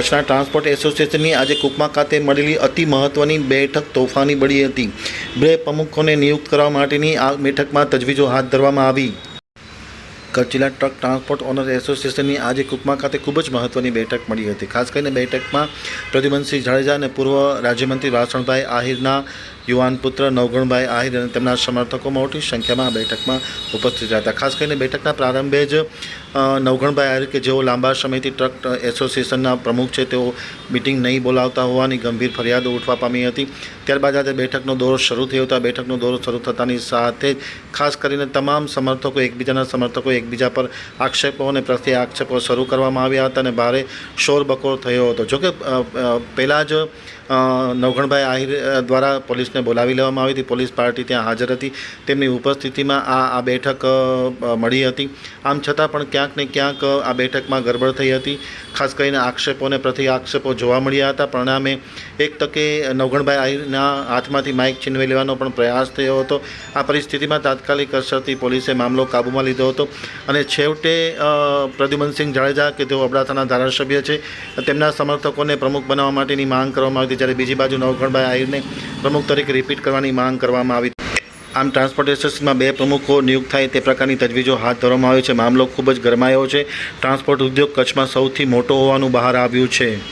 કચ્છના ટ્રાન્સપોર્ટ એસોસિએશનની આજે કુકમા ખાતે મળેલી અતિ મહત્વની બેઠક તોફાની બળી હતી. બે પ્રમુખોને નિયુક્ત કરવા માટેની આ બેઠકમાં તજવીજો હાથ ધરવામાં આવી. કચ્છ જિલ્લા ટ્રક ટ્રાન્સપોર્ટ ઓનર એસોસિએશનની આજે કુકમા ખાતે ખૂબ જ મહત્વની બેઠક મળી હતી. ખાસ કરીને બેઠકમાં પ્રદ્યુમનસિંહ જાડેજા અને પૂર્વ રાજ્યમંત્રી વાસણભાઈ આહિરના યુવાન પુત્ર નવગણભાઈ આહિર અને તેમના સમર્થકો મોટી સંખ્યામાં બેઠકમાં ઉપસ્થિત રહ્યા હતા. ખાસ કરીને બેઠકના પ્રારંભે જ નવગણભાઈ આહિર કે જેઓ લાંબા સમયથી ટ્રક એસોસિએશનના પ્રમુખ છે, તેઓ મિટિંગ નહીં બોલાવતા હોવાની ગંભીર ફરિયાદો ઉઠવા પામી હતી. ત્યારબાદ આજે બેઠકનો દોર શરૂ થયો હતો. બેઠકનો દોર શરૂ થતાની સાથે જ ખાસ કરીને તમામ સમર્થકો, એકબીજાના સમર્થકો, એકબીજા પર આક્ષેપો અને પ્રત્યે આક્ષેપો શરૂ કરવામાં આવ્યા હતા અને ભારે શોરબકોર થયો હતો. જોકે પહેલાં જ નવગણભાઈ આહિર દ્વારા દ્વારા પોલીસને બોલાવી લેવામાં આવી હતી. પોલીસ પાર્ટી ત્યાં હાજર હતી. તેમની ઉપસ્થિતિમાં આ આ બેઠક મળી હતી. આમ છતાં પણ ક્યાંક ને ક્યાંક આ બેઠકમાં ગડબડ થઈ હતી. ખાસ કરીને આક્ષેપોને પ્રતિ આક્ષેપો જોવા મળ્યા હતા. પરિણામે એક તકે નવગણભાઈ આહિરના હાથમાંથી માઇક છીનવી લેવાનો પણ પ્રયાસ થયો હતો. આ પરિસ્થિતિમાં તાત્કાલિક અસરથી પોલીસે મામલો કાબૂમાં લીધો હતો. અને છેવટે પ્રદ્યુમનસિંહ જાડેજા, કે તેઓ અબડાસાના ધારાસભ્ય છે, તેમના સમર્થકોને પ્રમુખ બનાવવા માટેની માંગ કરવામાં આવી હતી. જ્યારે બીજી બાજુ નવગણભાઈ આહિરને પ્રમુખ તરીકે રિપીટ કરવાની માંગ કરવામાં આવી. આમ ટ્રાન્સપોર્ટેશન્સમાં બે પ્રમુખો નિયુક્ત થાય તે પ્રકારની તજવીજો હાથ ધરવામાં આવી છે. મામલો ખૂબ જ ગરમાયો છે. ટ્રાન્સપોર્ટ ઉદ્યોગ કચ્છમાં સૌથી મોટો હોવાનું બહાર આવ્યું છે.